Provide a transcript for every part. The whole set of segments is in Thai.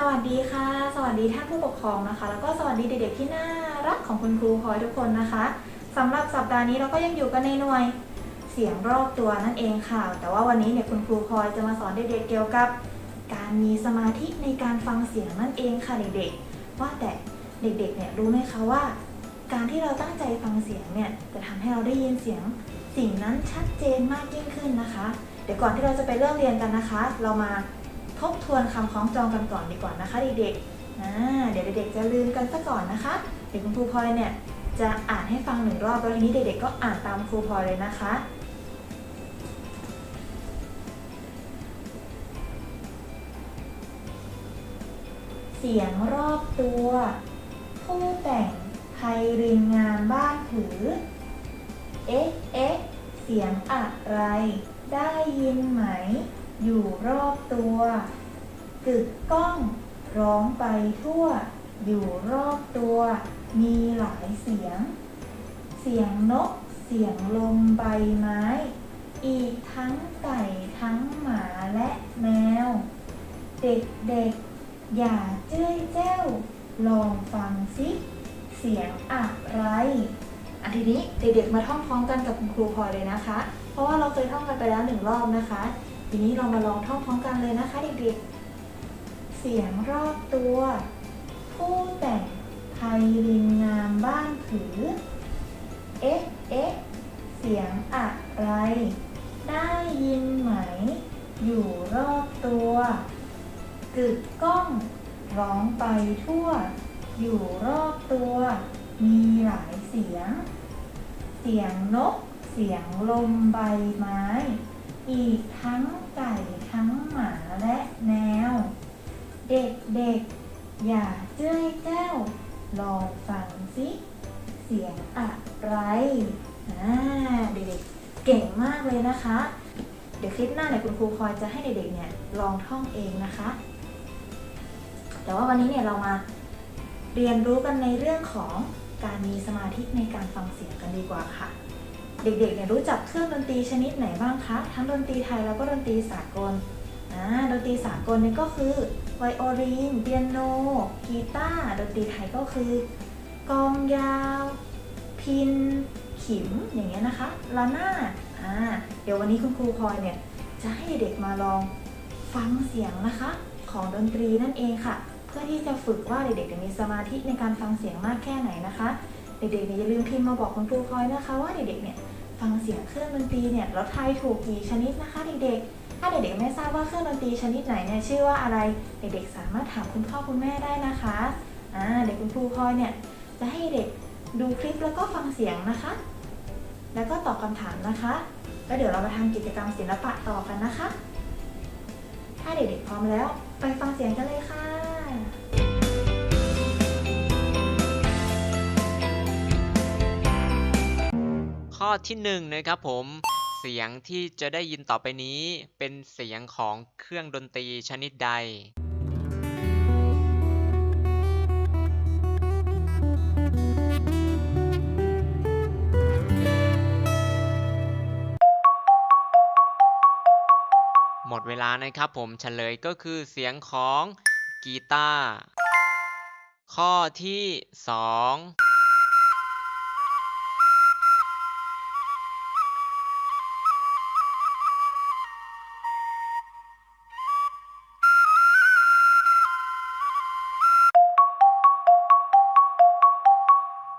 สวัสดีค่ะ สวัสดีท่านผู้ปกครองนะคะ แล้วก็สวัสดีเด็กๆที่น่ารักของคุณครูพลอยทุกคนนะคะสำหรับสัปดาห์นี้เราก็ยังอยู่กันในหน่วยเสียงรอบตัวนั่นเองค่ะ แต่ว่าวันนี้เนี่ยคุณครูพลอยจะมาสอนเด็กๆเกี่ยวกับ การมีสมาธิในการฟังเสียงนั่นเองค่ะเด็กๆ ว่าแต่เด็กๆเนี่ยรู้ไหมคะว่า การที่เราตั้งใจฟังเสียงเนี่ยจะทำให้เราได้ยินเสียงสิ่งนั้นชัดเจนมากยิ่งขึ้นนะคะ เดี๋ยวก่อนที่เราจะไปเริ่มเรียนกันนะคะ เรามา ทบทวนคำคล้องจองกันก่อนดีกว่านะคะเด็กๆเดี๋ยวเด็กๆจะลืมกันซะก่อนนะคะ เดี๋ยวคุณครูพลอยเนี่ยจะอ่านให้ฟังหนึ่งรอบแล้วทีนี้เด็กๆก็อ่านตามครูพลอยเลยนะคะ เสียงรอบตัว ผู้แต่งไพรินงามบ้านถือ เอ๊ะเอ๊ะเสียงอะไร ได้ยินไหม อยู่รอบตัวกึกก้องร้องไปทั่ว อยู่รอบตัว มีหลายเสียง เสียงนก เสียงลมใบไม้ อีกทั้งไก่ทั้งหมาและแมว เด็กๆ อย่าเจ้ยแจ้วลองฟังสิ เสียงอะไรอันทีนี้เด็กๆมาท่องพร้อมกันกับคุณครูพลอยเลยนะคะ เพราะว่าเราเคยท่องกันไปแล้วหนึ่งรอบนะคะ ทีนี้เรามาลองท่องพร้อมกันเลยนะคะเด็กๆ เสียงรอบตัว ผู้แต่งไพรินงามบ้านถือ เอ๊ะ เอ๊ะ เสียงอะไร ได้ยินไหม อยู่รอบตัว กึกก้อง ร้องไปทั่ว อยู่รอบตัว มีหลายเสียง เสียงนก เสียงลมใบไม้ อีกทั้งไก่ทั้งหมาและแมว เด็กๆ อย่าเจ้ยแจ้ว ลองฟังสิ เสียงอะไรอ่าเด็กๆ เก่งมากเลยนะคะ เดี๋ยวคลิปหน้าเนี่ยคุณครูพลอยจะให้เด็กๆ เนี่ยลองท่องเองนะคะ แต่ว่าวันนี้เนี่ยเรามาเรียนรู้กันในเรื่องของการมีสมาธิในการฟังเสียงกันดีกว่าค่ะ เด็กๆเนี่ยรู้จักเครื่องดนตรีชนิดไหนบ้างคะ ทั้งดนตรีไทยแล้วก็ดนตรีสากลอ่าดนตรีสากลเนี่ยก็คือไวโอลินเปียโนกีตาร์ดนตรีไทยก็คือกองยาว พิน ขิมอย่างเงี้ยนะคะลานาอ่าเดี๋ยววันนี้คุณครูพลอยเนี่ยจะให้เด็กมาลองฟังเสียงนะคะ ของดนตรีนั่นเองค่ะ เพื่อที่จะฝึกว่าเด็กๆจะมีสมาธิในการฟังเสียงมากแค่ไหนนะคะ เด็กๆเนี่ยอย่าลืมพิมพ์มาบอกคุณครูพลอยนะคะว่าเด็กๆเนี่ย ฟังเสียงเครื่องดนตรีเนี่ยแล้วทายถูกกี่ชนิดนะคะเด็กๆ ถ้าเด็กๆไม่ทราบว่าเครื่องดนตรีชนิดไหนเนี่ยชื่อว่าอะไร เด็กๆสามารถถามคุณพ่อคุณแม่ได้นะคะอ่าเด็กคุณครูพลอยเนี่ยจะให้เด็กดูคลิปแล้วก็ฟังเสียงนะคะ แล้วก็ตอบคำถามนะคะ แล้วเดี๋ยวเรามาทำกิจกรรมศิลปะต่อกันนะคะ ถ้าเด็กๆพร้อมแล้ว ไปฟังเสียงกันเลยค่ะ ข้อที่1นนะครับผมเสียงที่จะได้ยินต่อไปนี้เป็นเสียงของเครื่องดนตรีชนิดใดหมดเวลานะครับผมเฉลยก็คือเสียงของกีตาร์ข้อที่ 2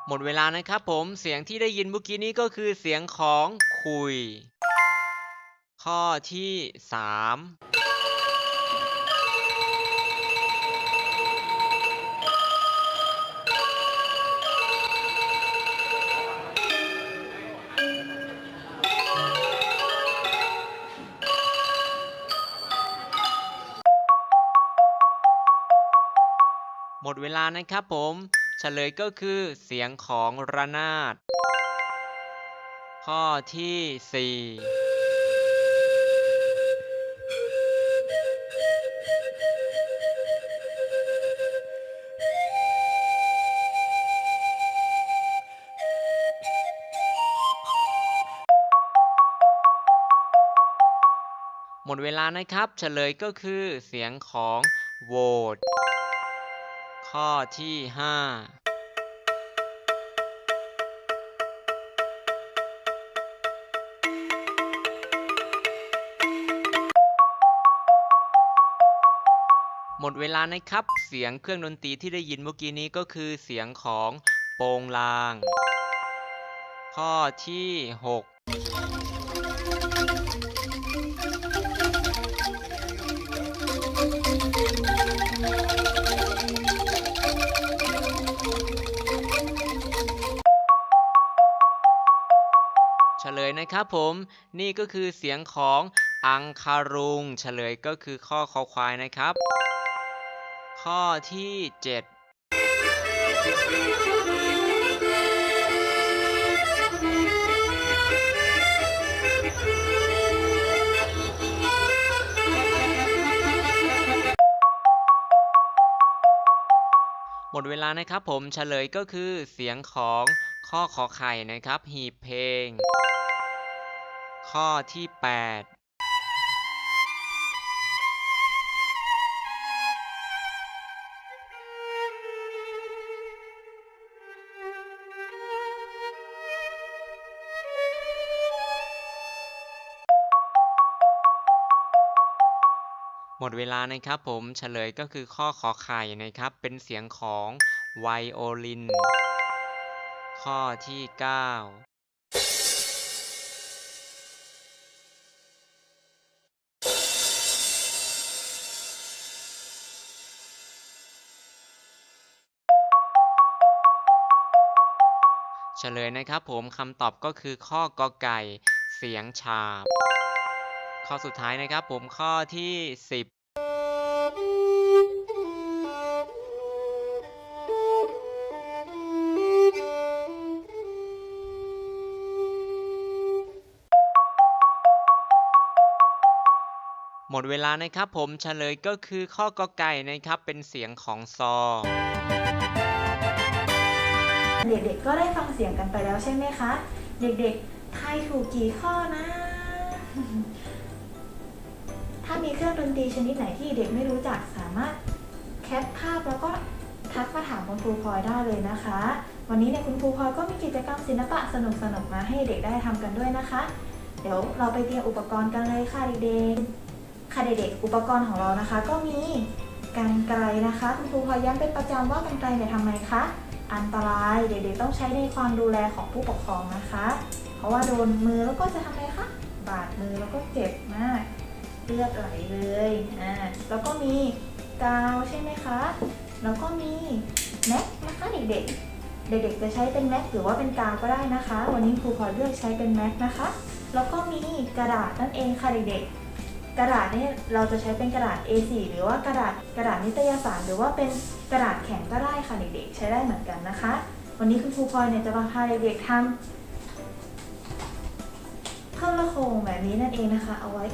หมดเวลานะครับผมเสียงที่ได้ยินเมื่อกี้นี้ก็คือเสียงของคุย ข้อที่สามหมดเวลานะครับผม เฉลยก็คือเสียงของระนาด ข้อที่สี่หมดเวลานะครับ เฉลยก็คือเสียงของโหวต ข้อที่ห้าหมดเวลานะครับ เสียงเครื่องดนตรีที่ได้ยินเมื่อกี้นี้ก็คือเสียงของโปงลาง ข้อที่ 6 ครับผมนี่ก็คือเสียงของอังคารุง เฉลยก็คือข้อคอควายนะครับ ข้อที่ 7หมดเวลานะครับผมเฉลยก็คือเสียงของข้อขอไข่นะครับ หีบเพลง ข้อที่ 8หมดเวลานะครับผมเฉลยก็คือข้อขอไข่นะครับ เป็นเสียงของไวโอลิน ข้อที่ 9 ลยนะครับผมคำตอบก็คือข้อกอไก่ เสียงฉาบ ข้อสุดท้ายนะครับผมข้อที่ 10หมดเวลานะครับผมเฉลยก็คือข้อกอไก่นะครับเป็นเสียงของซอ เด็กๆก็ได้ฟังเสียงกันไปแล้วใช่ไหมคะ เด็กๆทายถูกกี่ข้อนะ ถ้ามีเครื่องดนตรีชนิดไหนที่เด็กไม่รู้จักสามารถแคปภาพแล้วก็ทักมาถามคุณครูพลอยได้เลยนะคะ วันนี้เนี่ยคุณครูพลอยก็มีกิจกรรมศิลปะสนุกๆมาให้เด็กได้ทำกันด้วยนะคะ เดี๋ยวเราไปเตรียมอุปกรณ์กันเลยค่ะเด็กๆ ค่ะเด็กๆ อุปกรณ์ของเรานะคะ ก็มีกรรไกรนะคะ คุณครูพลอยย้ำเป็นประจำว่ากรรไกรเนี่ยทำไมคะ อันตรายเด็กๆต้องใช้ในความดูแลของผู้ปกครองนะคะ เพราะว่าโดนมือแล้วก็จะทำอะไงคะ บาดมือแล้วก็เจ็บมากเลือดไหลเลยอ่าแล้วก็มีกาวใช่ไหมคะ แล้วก็มีแม็กนะคะเด็กๆ เด็กๆจะใช้เป็นแม็กหรือว่าเป็นกาวก็ได้นะคะ วันนี้ครูขอเลือกใช้เป็นแม็กนะคะ แล้วก็มีกระดาษนั่นเองค่ะเด็กๆ กระดาษเนี่ยเราจะใช้เป็นกระดาษ A4 หรือว่ากระดาษกระดาษนิตยสาร หรือว่าเป็นกระดาษแข็งก็ได้ค่ะเด็กๆ ใช้ได้เหมือนกันนะคะ วันนี้คุณครูพลอยเนี่ยจะมาพาเด็กๆทำเพิ่มละโคงแบบนี้นั่นเองนะคะ เอาไว้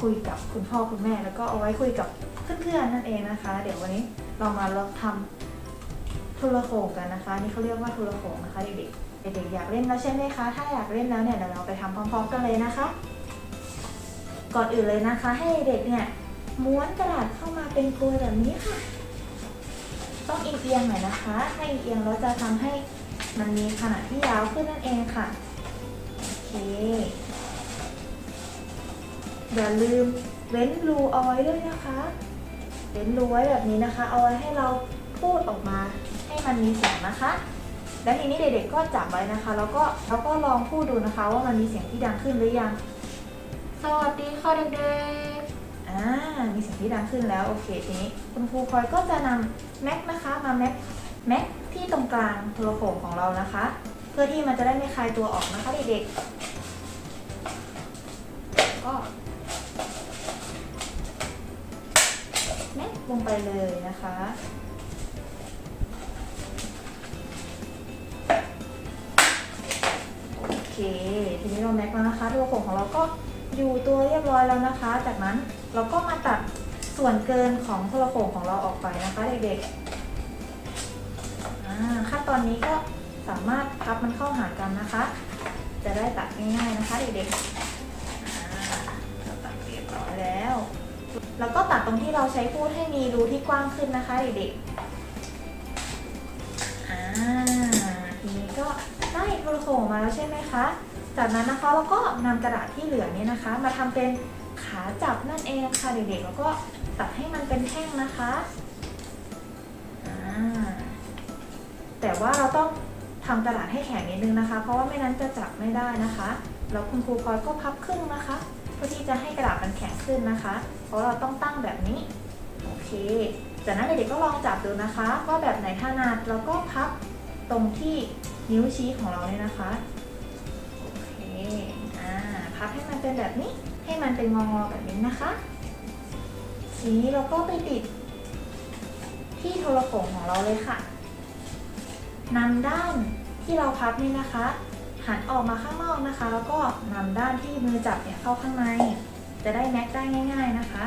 คุยกับคุณพ่อคุณแม่ แล้วก็เอาไว้คุยกับเพื่อนๆนั่นเองนะคะ เดี๋ยววันนี้เรามาลองทำโทรโขงกันนะคะ นี่เขาเรียกว่าโทรโขงนะคะเด็กๆเด็กๆอยากเล่นแล้วใช่ไหมคะ ถ้าอยากเล่นแล้วเนี่ยเดี๋ยวเราไปทำพร้อมๆกันเลยนะคะ ก่อนอื่นเลยนะคะ ให้เด็กเนี่ยม้วนกระดาษเข้ามาเป็นกลวยแบบนี้ค่ะ ต้องเอียงๆหน่อยนะคะ ถ้าเอียงเราจะทำให้มันมีขนาดที่ยาวขึ้นนั่นเองค่ะ โอเค อย่าลืมเว้นรูเอาไว้ด้วยนะคะเว้นรูไว้แบบนี้นะคะ เอาไว้ให้เราพูดออกมาให้มันมีเสียงนะคะ แล้วทีนี้เด็กๆก็จับไว้นะคะ แล้วก็แล้วก็ลองพูดดูนะคะ ว่ามันมีเสียงที่ดังขึ้นหรือยัง สวัสดีค่ะเด็กๆ อ่า มีเสียงที่ดังขึ้นแล้ว โอเค ทีนี้ คุณครูพลอยก็จะนำแม็กนะคะมาแม็กแม็กที่ตรงกลางโทรโขงของเรานะคะ เพื่อที่มันจะได้ไม่คลายตัวออกนะคะเด็กๆ ก็แม็กลงไปเลยนะคะโอเคทีนี้เราแม็กแล้วนะคะตัวโขงของเราก็ อยู่ตัวเรียบร้อยแล้วนะคะ จากนั้นเราก็มาตัดส่วนเกินของโทรโขงของเราออกไปนะคะเด็กๆขั้นตอนนี้ก็สามารถพับมันเข้าหากันนะคะ จะได้ตัดง่ายๆนะคะเด็กๆเราตัดเรียบร้อยแล้ว แล้วก็ตัดตรงที่เราใช้พูดให้มีรูที่กว้างขึ้นนะคะเด็กๆทีนี้ก็ได้โทรโขงมาแล้วใช่ไหมคะ จากนั้นนะคะเราก็นำกระดาษที่เหลือเนี่ยนะคะ มาทำเป็นขาจับนั่นเองค่ะเด็กๆแล้วก็ตัดให้มันเป็นแท่งนะคะแต่ว่าเราต้องทำกระดาษให้แข็งนิดนึงนะคะ เพราะว่าไม่นั้นจะจับไม่ได้นะคะแล้วคุณครูพลอยก็พับครึ่งนะคะ เพื่อที่จะให้กระดาษมันแข็งขึ้นนะคะ เพราะเราต้องตั้งแบบนี้โอเคจากนั้นเด็กๆก็ลองจับดูนะคะ ว่าแบบไหนถนัดแล้วก็พับตรงที่นิ้วชี้ของเราเนี่ยนะคะ พับให้มันเป็นแบบนี้ ให้มันเป็นงอๆแบบนี้นะคะ ทีนี้เราก็ไปติด ที่โทรโขงของเราเลยค่ะนำด้านที่เราพับนี่นะคะ หันออกมาข้างนอกนะคะ แล้วก็นำด้านที่มือจับเนี่ยเข้าข้างใน จะได้แม็กได้ง่าย ๆนะคะ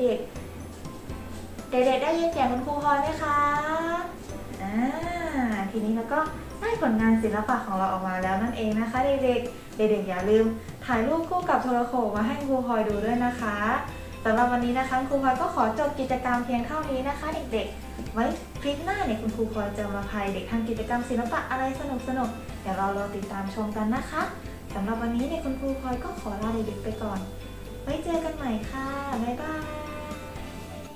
เด็กๆ เด็กๆได้ยินเสียงคุณครูพลอยไหมคะอ่าทีนี้เราก็ได้ผลงานศิลปะของเราออกมาแล้วนั่นเองนะคะ เด็กๆ เด็กๆอย่าลืมถ่ายรูปคู่กับโทรโขงมาให้ครูพลอยดูด้วยนะคะสำหรับวันนี้นะคะครูพลอยก็ขอจบกิจกรรมเพียงเท่านี้นะคะ เด็กๆ ไว้คลิปหน้าเนี่ยคุณครูพลอยจะมาพายเด็กทำกิจกรรมศิลปะอะไรสนุกๆเดี๋ยวเรารอติดตามชมกันนะคะสำหรับวันนี้เนี่ยคุณครูพลอยก็ขอลาเด็กๆไปก่อน ไว้เจอกันใหม่ค่ะ บ๊ายบาย